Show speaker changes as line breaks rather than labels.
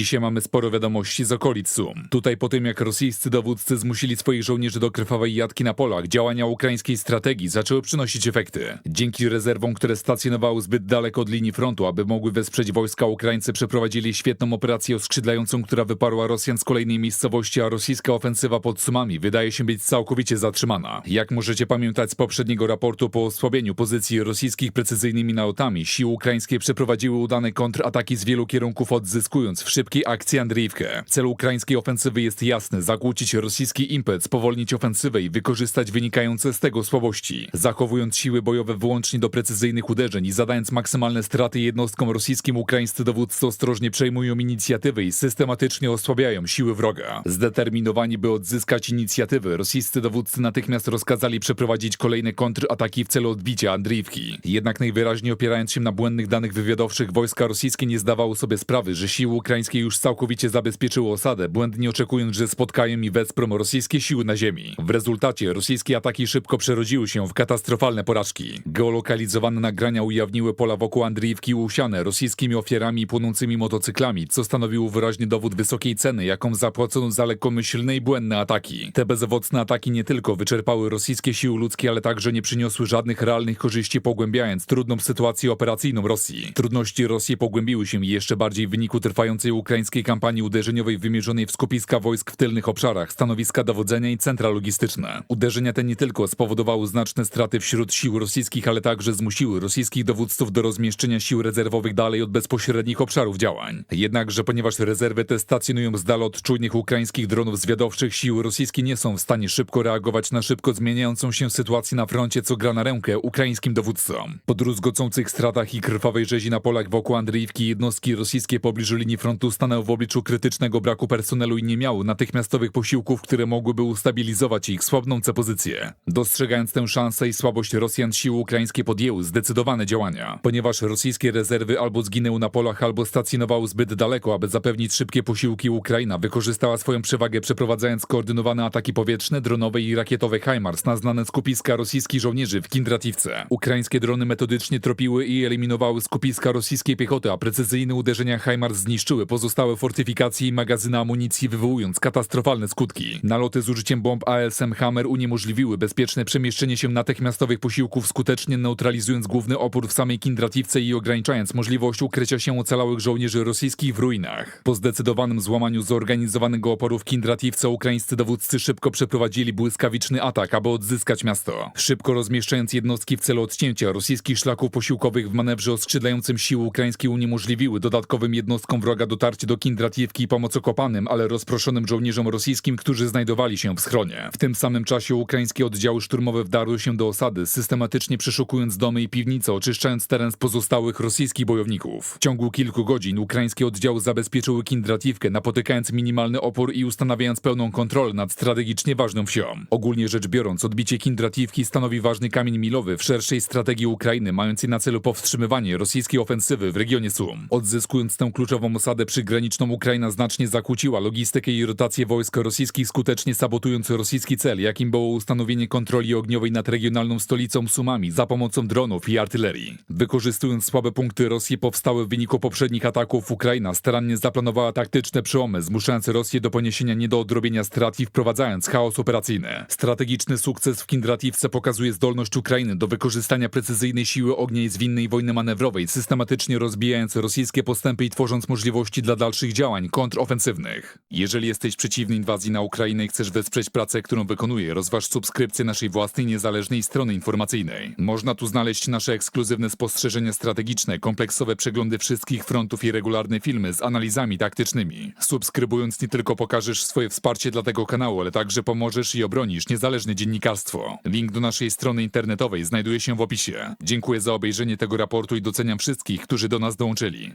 Dzisiaj mamy sporo wiadomości z okolic Sum. Tutaj po tym, jak rosyjscy dowódcy zmusili swoich żołnierzy do krwawej jadki na polach, działania ukraińskiej strategii zaczęły przynosić efekty. Dzięki rezerwom, które stacjonowały zbyt daleko od linii frontu, aby mogły wesprzeć wojska, Ukraińcy przeprowadzili świetną operację oskrzydlającą, która wyparła Rosjan z kolejnej miejscowości, a rosyjska ofensywa pod Sumami wydaje się być całkowicie zatrzymana. Jak możecie pamiętać z poprzedniego raportu po osłabieniu pozycji rosyjskich precyzyjnymi nalotami, siły ukraińskie przeprowadziły udane kontrataki z wielu kierunków, odzyskując w akcji Andriivkę. Cel ukraińskiej ofensywy jest jasny: zakłócić rosyjski impet, spowolnić ofensywę i wykorzystać wynikające z tego słabości, zachowując siły bojowe wyłącznie do precyzyjnych uderzeń i zadając maksymalne straty jednostkom rosyjskim. Ukraińscy dowódcy ostrożnie przejmują inicjatywę i systematycznie osłabiają siły wroga. Zdeterminowani, by odzyskać inicjatywę, rosyjscy dowódcy natychmiast rozkazali przeprowadzić kolejne kontrataki w celu odbicia Andriivki. Jednak najwyraźniej opierając się na błędnych danych wywiadowczych, wojska rosyjskie nie zdawały sobie sprawy, że siły ukraińskie już całkowicie zabezpieczyły osadę, błędnie oczekując, że spotkają i wesprą rosyjskie siły na ziemi. W rezultacie rosyjskie ataki szybko przerodziły się w katastrofalne porażki. Geolokalizowane nagrania ujawniły pola wokół Andriivki usiane rosyjskimi ofiarami i płonącymi motocyklami, co stanowiło wyraźny dowód wysokiej ceny, jaką zapłacono za lekkomyślne i błędne ataki. Te bezowocne ataki nie tylko wyczerpały rosyjskie siły ludzkie, ale także nie przyniosły żadnych realnych korzyści, pogłębiając trudną sytuację operacyjną Rosji. Trudności Rosji pogłębiły się jeszcze bardziej w wyniku trwającej ukraińskiej kampanii uderzeniowej wymierzonej w skupiska wojsk w tylnych obszarach, stanowiska dowodzenia i centra logistyczne. Uderzenia te nie tylko spowodowały znaczne straty wśród sił rosyjskich, ale także zmusiły rosyjskich dowódców do rozmieszczenia sił rezerwowych dalej od bezpośrednich obszarów działań. Jednakże ponieważ rezerwy te stacjonują z dala od czujnych ukraińskich dronów zwiadowczych, siły rosyjskie nie są w stanie szybko reagować na szybko zmieniającą się sytuację na froncie, co gra na rękę ukraińskim dowódcom. Po druzgocących stratach i krwawej rzezi na polach wokół Andriivki jednostki rosyjskie pobliżu linii frontu stanęły w obliczu krytycznego braku personelu i nie miały natychmiastowych posiłków, które mogłyby ustabilizować ich słabnące pozycje. Dostrzegając tę szansę i słabość Rosjan, siły ukraińskie podjęły zdecydowane działania. Ponieważ rosyjskie rezerwy albo zginęły na polach, albo stacjonowały zbyt daleko, aby zapewnić szybkie posiłki, Ukraina wykorzystała swoją przewagę przeprowadzając koordynowane ataki powietrzne, dronowe i rakietowe HIMARS na znane skupiska rosyjskich żołnierzy w Kindrativce. Ukraińskie drony metodycznie tropiły i eliminowały skupiska rosyjskiej piechoty, a precyzyjne uderzenia HIMARS zniszczyły pozostałe fortyfikacje i magazyny amunicji, wywołując katastrofalne skutki. Naloty z użyciem bomb ASM Hammer uniemożliwiły bezpieczne przemieszczenie się natychmiastowych posiłków, skutecznie neutralizując główny opór w samej Kindrativce i ograniczając możliwość ukrycia się ocalałych żołnierzy rosyjskich w ruinach. Po zdecydowanym złamaniu zorganizowanego oporu w Kindrativce ukraińscy dowódcy szybko przeprowadzili błyskawiczny atak, aby odzyskać miasto. Szybko rozmieszczając jednostki w celu odcięcia rosyjskich szlaków posiłkowych w manewrze oskrzydlającym siły ukraińskie uniemożliwiły dodatkowym jednostkom wroga dotarcie do Kindratiwki i pomoc okopanym, ale rozproszonym żołnierzom rosyjskim, którzy znajdowali się w schronie. W tym samym czasie ukraińskie oddziały szturmowe wdarły się do osady, systematycznie przeszukując domy i piwnice, oczyszczając teren z pozostałych rosyjskich bojowników. W ciągu kilku godzin ukraińskie oddziały zabezpieczyły Kindratiwkę, napotykając minimalny opór i ustanawiając pełną kontrolę nad strategicznie ważną wsią. Ogólnie rzecz biorąc, odbicie Kindratiwki stanowi ważny kamień milowy w szerszej strategii Ukrainy, mającej na celu powstrzymywanie rosyjskiej ofensywy w regionie Sum. Odzyskując tę kluczową osadę przygraniczną, Ukraina znacznie zakłóciła logistykę i rotację wojsk rosyjskich, skutecznie sabotując rosyjski cel, jakim było ustanowienie kontroli ogniowej nad regionalną stolicą Sumami za pomocą dronów i artylerii. Wykorzystując słabe punkty Rosji powstałe w wyniku poprzednich ataków, Ukraina starannie zaplanowała taktyczne przełomy, zmuszając Rosję do poniesienia nie do odrobienia strat i wprowadzając chaos operacyjny. Strategiczny sukces w Kindrativce pokazuje zdolność Ukrainy do wykorzystania precyzyjnej siły ognia i zwinnej wojny manewrowej, systematycznie rozbijając rosyjskie postępy i tworząc możliwości dla dalszych działań kontrofensywnych. Jeżeli jesteś przeciwny inwazji na Ukrainę i chcesz wesprzeć pracę, którą wykonuję, rozważ subskrypcję naszej własnej niezależnej strony informacyjnej. Można tu znaleźć nasze ekskluzywne spostrzeżenia strategiczne, kompleksowe przeglądy wszystkich frontów i regularne filmy z analizami taktycznymi. Subskrybując nie tylko pokażesz swoje wsparcie dla tego kanału, ale także pomożesz i obronisz niezależne dziennikarstwo. Link do naszej strony internetowej znajduje się w opisie. Dziękuję za obejrzenie tego raportu i doceniam wszystkich, którzy do nas dołączyli.